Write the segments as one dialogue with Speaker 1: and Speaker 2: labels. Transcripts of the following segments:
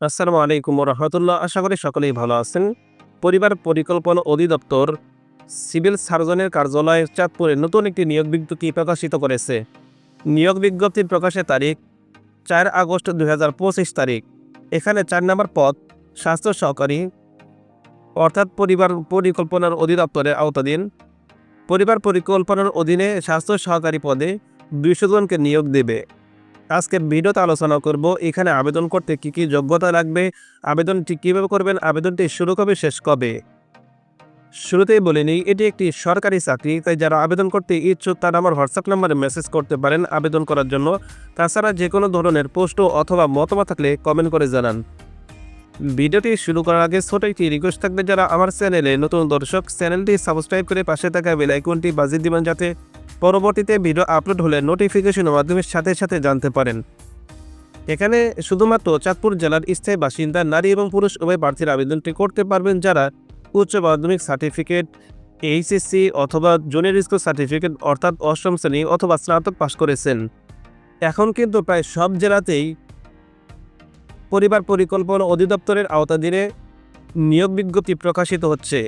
Speaker 1: আসসালামু আলাইকুম রহমতুল্লাহ। আশা করি সকলেই ভালো আছেন। পরিবার পরিকল্পনা অধিদপ্তর সিভিল সার্জনের কার্যালয় চাঁদপুরে নতুন একটি নিয়োগ বিজ্ঞপ্তি প্রকাশিত করেছে। নিয়োগ বিজ্ঞপ্তির প্রকাশের তারিখ চার আগস্ট দু হাজার পঁচিশ তারিখ। এখানে চার নম্বর পদ, স্বাস্থ্য সহকারী, অর্থাৎ পরিবার পরিকল্পনার অধিদপ্তরের আওতাধীন। পরিবার পরিকল্পনার অধীনে স্বাস্থ্য সহকারী পদে দুইশো জনকে নিয়োগ দেবে। আজকে ভিডিওতে আলোচনা করব, এখানে আবেদন করতে কি কি যোগ্যতা লাগবে, আবেদনটি কীভাবে করবেন, আবেদনটি শুরু কবে, শেষ কবে? শুরুতেই বলে নিই, এটি একটি সরকারি চাকরি, তাই যারা আবেদন করতে ইচ্ছুক তারা আমার হোয়াটসঅ্যাপ নাম্বারে মেসেজ করতে পারেন আবেদন করার জন্য। তাছাড়া যে কোনো ধরনের পোস্ট অথবা মতামত থাকলে কমেন্ট করে জানান। ভিডিওটি শুরু করার আগে ছোট একটি রিকোয়েস্ট থাকবে, যারা আমার চ্যানেলে নতুন দর্শক, চ্যানেলটি সাবস্ক্রাইব করে পাশে থাকা বেল আইকনটি বাজিয়ে দিবেন যাতে পরবর্তীতে ভিডিও আপলোড হলে নোটিফিকেশনের মাধ্যমে সাথে সাথে জানতে পারেন। এখানে শুধুমাত্র চাঁদপুর জেলার স্থায়ী বাসিন্দা, নারী এবং পুরুষ উভয় প্রার্থীর আবেদনটি করতে পারবেন যারা উচ্চ মাধ্যমিক সার্টিফিকেট এইচএসসি অথবা জুনিয়র স্কুল সার্টিফিকেট অর্থাৎ অষ্টম শ্রেণি অথবা স্নাতক পাশ করেছেন। এখন কিন্তু প্রায় সব জেলাতেই পরিবার পরিকল্পনা অধিদপ্তরের আওতাধীনে নিয়োগ বিজ্ঞপ্তি প্রকাশিত হচ্ছে।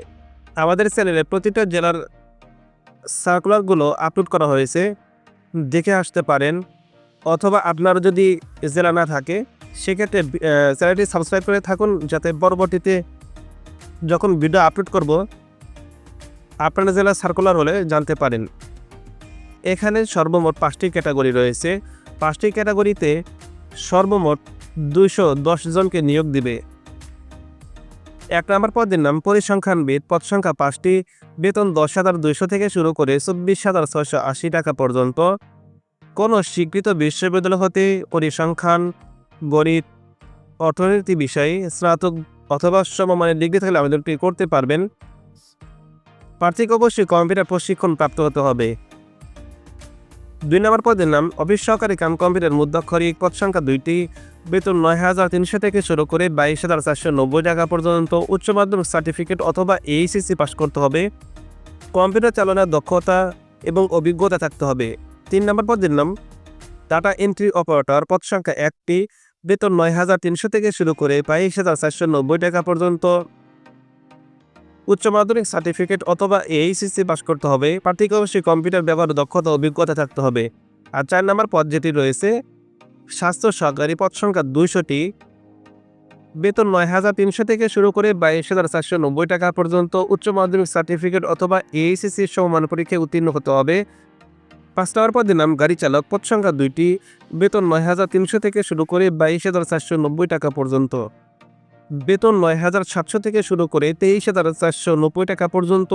Speaker 1: আমাদের চ্যানেলে প্রতিটা জেলার সার্কুলারগুলো আপলোড করা হয়েছে, দেখে আসতে পারেন। অথবা আপনার যদি জেলা না থাকে, সেক্ষেত্রে চ্যানেলটি সাবস্ক্রাইব করে থাকুন যাতে পরবর্তীতে যখন ভিডিও আপলোড করব, আপনার জেলা সার্কুলার হলে জানতে পারেন। এখানে সর্বমোট পাঁচটি ক্যাটাগরি রয়েছে। পাঁচটি ক্যাটাগরিতে সর্বমোট দুইশো দশ জনকে নিয়োগ দিবে। এক নম্বর পদের নাম পরিসংখ্যানবিদ, পদ সংখ্যা পাঁচটি, বেতন দশ হাজার দুইশো থেকে শুরু করে চব্বিশ হাজার ছয়শো আশি টাকা পর্যন্ত। কোনো স্বীকৃত বিশ্ববিদ্যালয় হতে পরিসংখ্যান, গণিত, অর্থনীতি বিষয়ে স্নাতক অথবা সমমানের ডিগ্রি থাকলে আবেদনটি করতে পারবেন। প্রার্থীকে অবশ্যই কম্পিউটার প্রশিক্ষণ প্রাপ্ত হতে হবে। দুই নম্বর পদের নাম অফিস সহকারী কাম কম্পিউটার মুদ্রাক্ষরিক, পদ সংখ্যা দুইটি বেতন নয় হাজার তিনশো থেকে শুরু করে বাইশ হাজার চারশো নব্বই টাকা পর্যন্ত উচ্চ মাধ্যমিক সার্টিফিকেট অথবা এইচএসসি পাশ করতে হবে। কম্পিউটার চালনার দক্ষতা এবং অভিজ্ঞতা থাকতে হবে। তিন নম্বর পদের নাম ডাটা এন্ট্রি অপারেটর পদ সংখ্যা একটি। বেতন নয় হাজার তিনশো থেকে শুরু করে বাইশ হাজার চারশো নব্বই টাকা পর্যন্ত উচ্চ মাধ্যমিক সার্টিফিকেট অথবা এইচএসসি পাশ করতে হবে। প্রার্থীকে অবশ্যই কম্পিউটার ব্যবহার, দক্ষতা, অভিজ্ঞতা থাকতে হবে। আর চার নম্বর পদ যেটি রয়েছে স্বাস্থ্য সহকারী পদ সংখ্যা দুইশোটি। বেতন নয় হাজার তিনশো থেকে শুরু করে বাইশ হাজার চারশো নব্বই টাকা পর্যন্ত উচ্চ মাধ্যমিক সার্টিফিকেট অথবা এইচএসসি সমমান পরীক্ষায় উত্তীর্ণ হতে হবে। পাঁচ নম্বর পদের নাম গাড়ি চালক, পদ সংখ্যা দুইটি। বেতন নয় হাজার তিনশো থেকে শুরু করে বাইশ হাজার চারশো নব্বই টাকা পর্যন্ত। বেতন নয় হাজার সাতশো থেকে শুরু করে তেইশ হাজার চারশো নব্বই টাকা পর্যন্ত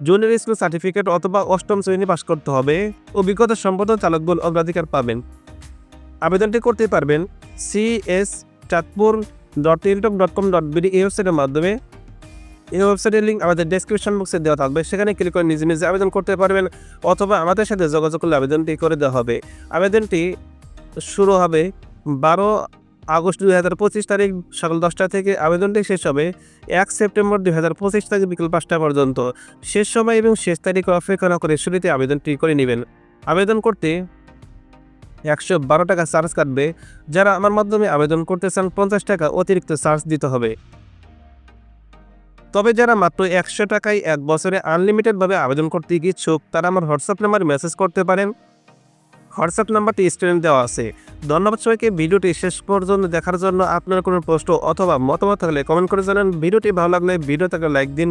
Speaker 1: জুনিয়র স্কুল সার্টিফিকেট অথবা অষ্টম শ্রেণি পাশ করতে হবে। অভিজ্ঞতা সম্পন্ন চালকগুলো অগ্রাধিকার পাবেন। আবেদনটি করতে পারবেন C S Chandpur dot Teletalk dot com dot B D এই ওয়েবসাইটের মাধ্যমে। এই ওয়েবসাইটের লিঙ্ক আমাদের ডেসক্রিপশন বক্সে দেওয়া থাকবে। সেখানে ক্লিক করে নিজে নিজে আবেদন করতে পারবেন অথবা আমাদের সাথে যোগাযোগ করলে আবেদনটি করে দেওয়া হবে। আবেদনটি শুরু হবে বারো আগস্ট দুই হাজার পঁচিশ তারিখ সকাল দশটা থেকে। আবেদনটি শেষ হবে এক সেপ্টেম্বর দুই হাজার পঁচিশ তারিখ বিকেল পাঁচটা পর্যন্ত। শেষ সময় এবং শেষ তারিখ অপেক্ষা করে শুরুতে আবেদনটি করে নেবেন। আবেদন করতে একশো বারো টাকা চার্জ কাটবে, যারা আমার মাধ্যমে আবেদন করতে চান পঞ্চাশ টাকা অতিরিক্ত চার্জ দিতে হবে। তবে যারা মাত্র একশো টাকায় এক বছরে আনলিমিটেডভাবে আবেদন করতে ইচ্ছুক, তারা আমার হোয়াটসঅ্যাপ নাম্বারে মেসেজ করতে পারেন। হোয়াটসঅ্যাপ নাম্বারটি স্ক্রিনে দেওয়া আছে। ধন্যবাদ সবাইকে, ভিডিওটি শেষ পর্যন্ত দেখার জন্য আপনার কোনো প্রশ্ন অথবা মতামত থাকলে কমেন্ট করে জানান। ভিডিওটি ভালো লাগলে ভিডিওটাকে লাইক দিন।